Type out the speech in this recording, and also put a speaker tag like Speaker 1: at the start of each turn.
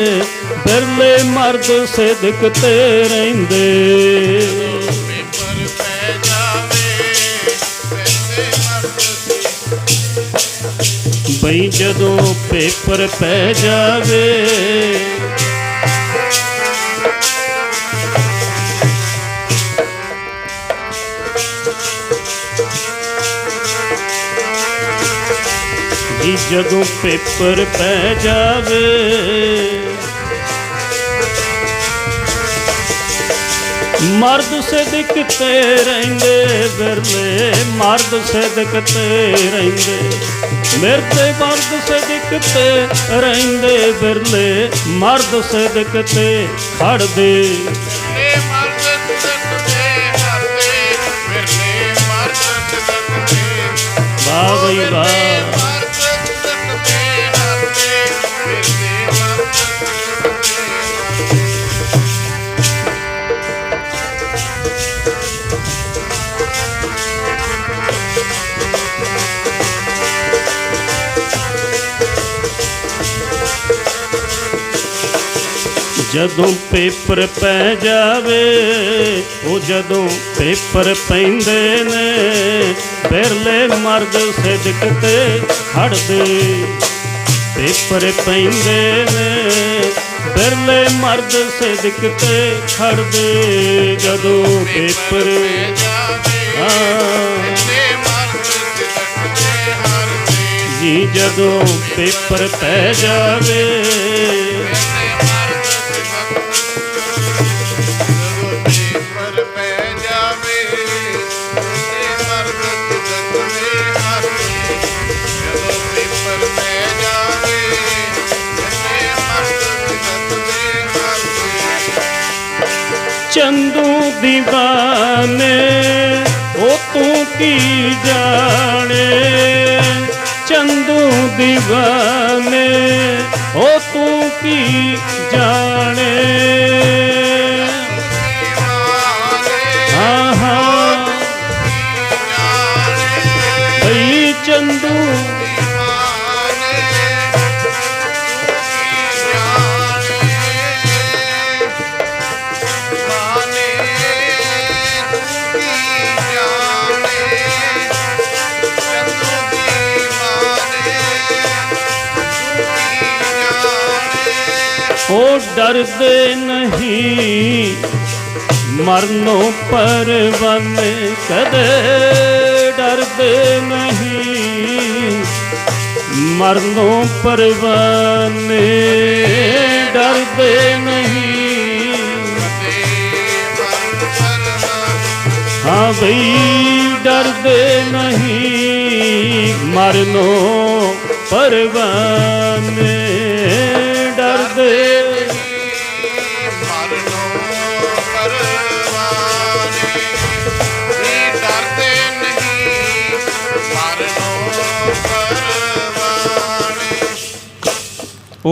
Speaker 1: ਬਿਰਲੇ ਮਰਦ ਸਿਦਕ ਤੇ ਰਹਿੰਦੇ।
Speaker 2: ਪੇਪਰ ਪੈ ਜਾਵੇ
Speaker 1: ਬਈ ਜਦੋਂ ਪੇਪਰ ਪੈ ਜਾਵੇ ਜੀ ਜਦੋਂ ਪੇਪਰ ਪੈ ਜਾਵੇ। ਮਰਦ ਸਿਦਕ ਰਹਿੰਦੇ ਬਿਰਲੇ ਮਰਦ ਸਿਦਕ ਤੇ ਰਹਿੰਦੇ। ਮਿਰਤੇ ਮਰਦ ਸਿਦਕ ਰਹਿੰਦੇ ਬਿਰਲੇ ਮਰਦ ਸਿਦਕ ਤੇ ਖੜਦੇ। ਜਦੋਂ ਪੇਪਰ ਪੈ ਜਾਵੇ ਉਹ ਜਦੋਂ ਪੇਪਰ ਪੈਂਦੇ ਨੇ ਬਿਰਲੇ ਮਰਦ ਸਿਦਕ ਤੇ ਖੜਦੇ ਪੇਪਰ ਪੈਂਦੇ ਨੇ ਬਿਰਲੇ ਮਰਦ ਸਿਦਕ ਤੇ ਖੜਦੇ ਜਦੋਂ ਪੇਪਰ
Speaker 2: ਪੈ ਜਾਵੇ
Speaker 1: ਜੀ ਜਦੋਂ ਪੇਪਰ ਪੈ ਜਾਵੇ ਚੰਦੂ دیਵਾਨੇ ਉਹ ਤੂੰ ਕੀ ਜਾਣੇ? ਚੰਦੂ دیਵਾਨੇ ਉਹ ਤੂੰ ਕੀ ਜਾਣੇ? ਚੰਦੂ ਉਹ ਡਰਦੇ ਨਹੀਂ। ਮਰਨੋਂ ਪਰਵਾਨੇ ਕਦੇ ਡਰਦੇ ਨਹੀਂ। ਮਰਨੋਂ ਪਰਵਾਨੇ ਡਰਦੇ ਨਹੀਂ। ਹਾਂ ਬਈ, ਡਰਦੇ ਨਹੀਂ। ਮਰਨੋਂ ਪਰਵਾਨੇ